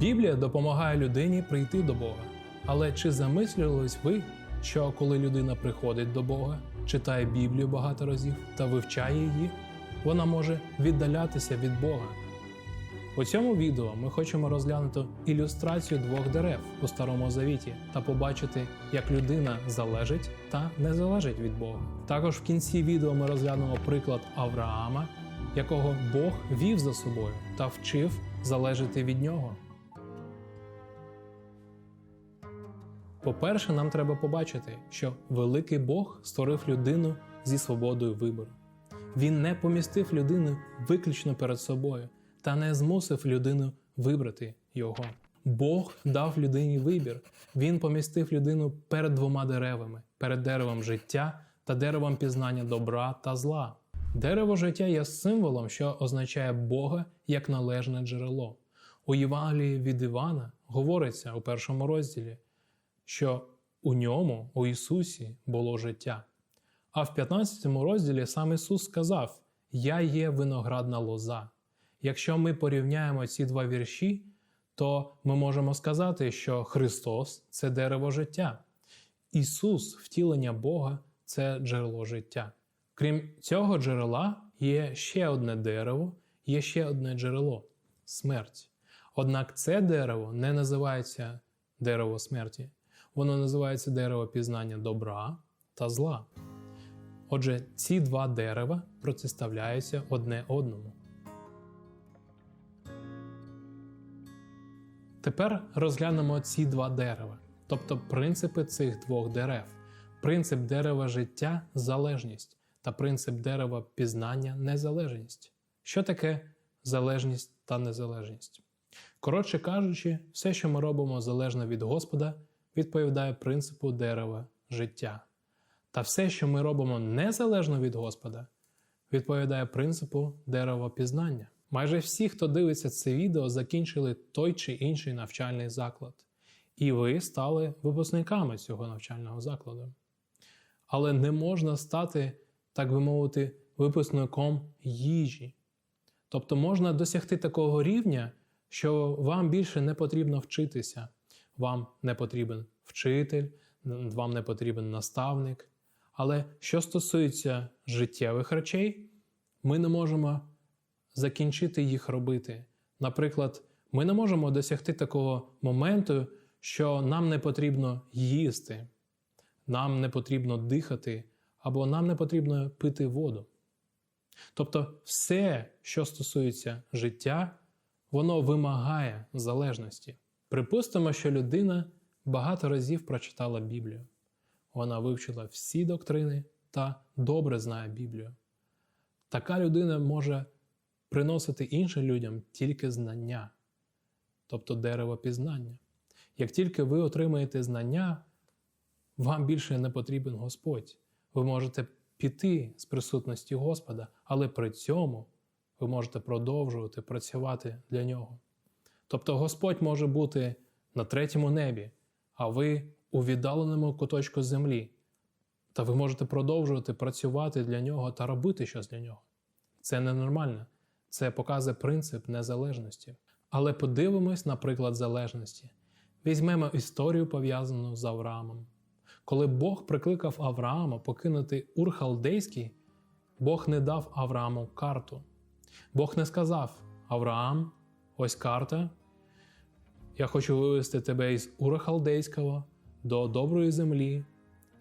Біблія допомагає людині прийти до Бога. Але чи замислювались ви, що коли людина приходить до Бога, читає Біблію багато разів та вивчає її, вона може віддалятися від Бога? У цьому відео ми хочемо розглянути ілюстрацію двох дерев у Старому Завіті та побачити, як людина залежить та не залежить від Бога. Також в кінці відео ми розглянемо приклад Авраама, якого Бог вів за собою та вчив залежати від нього. По-перше, нам треба побачити, що великий Бог створив людину зі свободою вибору. Він не помістив людину виключно перед собою та не змусив людину вибрати його. Бог дав людині вибір. Він помістив людину перед двома деревами: перед деревом життя та деревом пізнання добра та зла. Дерево життя є символом, що означає Бога як належне джерело. У Євангелії від Івана говориться у першому розділі, що у ньому, у Ісусі, було життя. А в 15 розділі сам Ісус сказав: Я є виноградна лоза. Якщо ми порівняємо ці два вірші, то ми можемо сказати, що Христос це дерево життя, Ісус, втілення Бога, це джерело життя. Крім цього джерела, є ще одне дерево, є ще одне джерело смерть. Однак це дерево не називається дерево смерті, воно називається дерево пізнання добра та зла. Отже, ці два дерева протиставляються одне одному. Тепер розглянемо ці два дерева, тобто принципи цих двох дерев. Принцип дерева життя залежність та принцип дерева пізнання незалежність. Що таке залежність та незалежність? Коротше кажучи, все, що ми робимо залежно від Господа, відповідає принципу дерева життя. Та все, що ми робимо незалежно від Господа, відповідає принципу дерева пізнання. Майже всі, хто дивиться це відео, закінчили той чи інший навчальний заклад, і ви стали випускниками цього навчального закладу. Але не можна стати, так би мовити, випускником їжі. Тобто можна досягти такого рівня, що вам більше не потрібно вчитися, вам не потрібен вчитель, вам не потрібен наставник. Але що стосується життєвих речей, ми не можемо закінчити їх робити. Наприклад, ми не можемо досягти такого моменту, що нам не потрібно їсти, нам не потрібно дихати, або нам не потрібно пити воду. Тобто, все, що стосується життя, воно вимагає залежності. Припустимо, що людина багато разів прочитала Біблію. Вона вивчила всі доктрини та добре знає Біблію. Така людина може приносити іншим людям тільки знання, тобто дерево пізнання. Як тільки ви отримаєте знання, вам більше не потрібен Господь. Ви можете піти з присутності Господа, але при цьому ви можете продовжувати працювати для нього. Тобто Господь може бути на третьому небі, а ви у віддаленому куточку землі, та ви можете продовжувати працювати для нього та робити щось для нього. Це ненормально. Це показує принцип незалежності. Але подивимось на приклад залежності. Візьмемо історію, пов'язану з Авраамом. Коли Бог прикликав Авраама покинути Ур Халдейський, Бог не дав Аврааму карту. Бог не сказав: Авраам, ось карта. Я хочу вивести тебе із Ура Халдейського до доброї землі.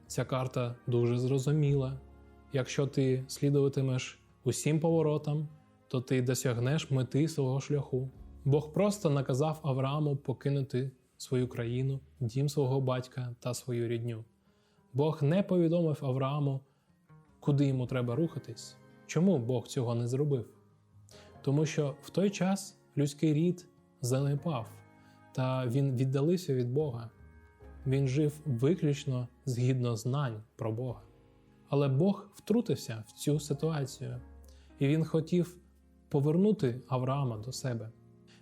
Ця карта дуже зрозуміла. Якщо ти слідуватимеш усім поворотам, то ти досягнеш мети свого шляху. Бог просто наказав Аврааму покинути свою країну, дім свого батька та свою рідню. Бог не повідомив Аврааму, куди йому треба рухатись. Чому Бог цього не зробив? Тому що в той час людський рід занепав, та він віддалився від Бога. Він жив виключно згідно знань про Бога. Але Бог втрутився в цю ситуацію, і він хотів повернути Авраама до себе.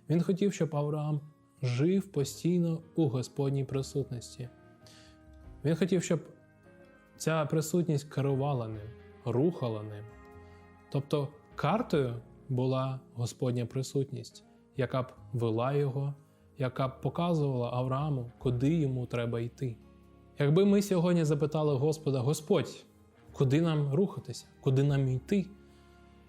Він хотів, щоб Авраам жив постійно у Господній присутності. Він хотів, щоб ця присутність керувала ним, рухала ним. Тобто картою була Господня присутність, яка б вела його, яка б показувала Аврааму, куди йому треба йти. Якби ми сьогодні запитали Господа, Господь, куди нам рухатися, куди нам йти?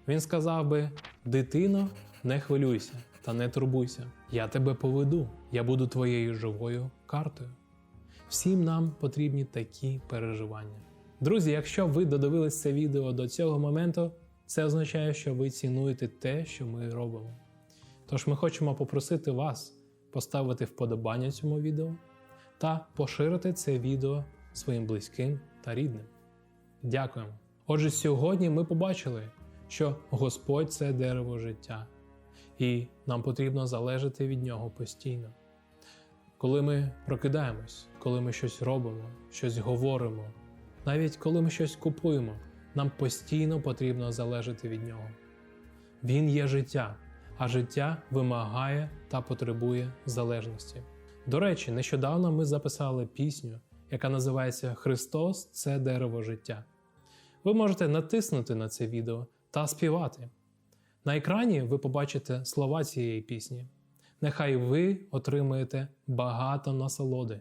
Він сказав би: Дитино, не хвилюйся та не турбуйся. Я тебе поведу, я буду твоєю живою картою. Всім нам потрібні такі переживання. Друзі, якщо ви додивились це відео до цього моменту, це означає, що ви цінуєте те, що ми робимо. Тож ми хочемо попросити вас поставити вподобання цьому відео та поширити це відео своїм близьким та рідним. Дякуємо. Отже, сьогодні ми побачили, що Господь це дерево життя, і нам потрібно залежати від нього постійно. Коли ми прокидаємось, коли ми щось робимо, щось говоримо, навіть коли ми щось купуємо, нам постійно потрібно залежати від нього. Він є життя, а життя вимагає та потребує залежності. До речі, нещодавно ми записали пісню, яка називається Христос це дерево життя. Ви можете натиснути на це відео та співати. На екрані ви побачите слова цієї пісні. Нехай ви отримаєте багато насолоди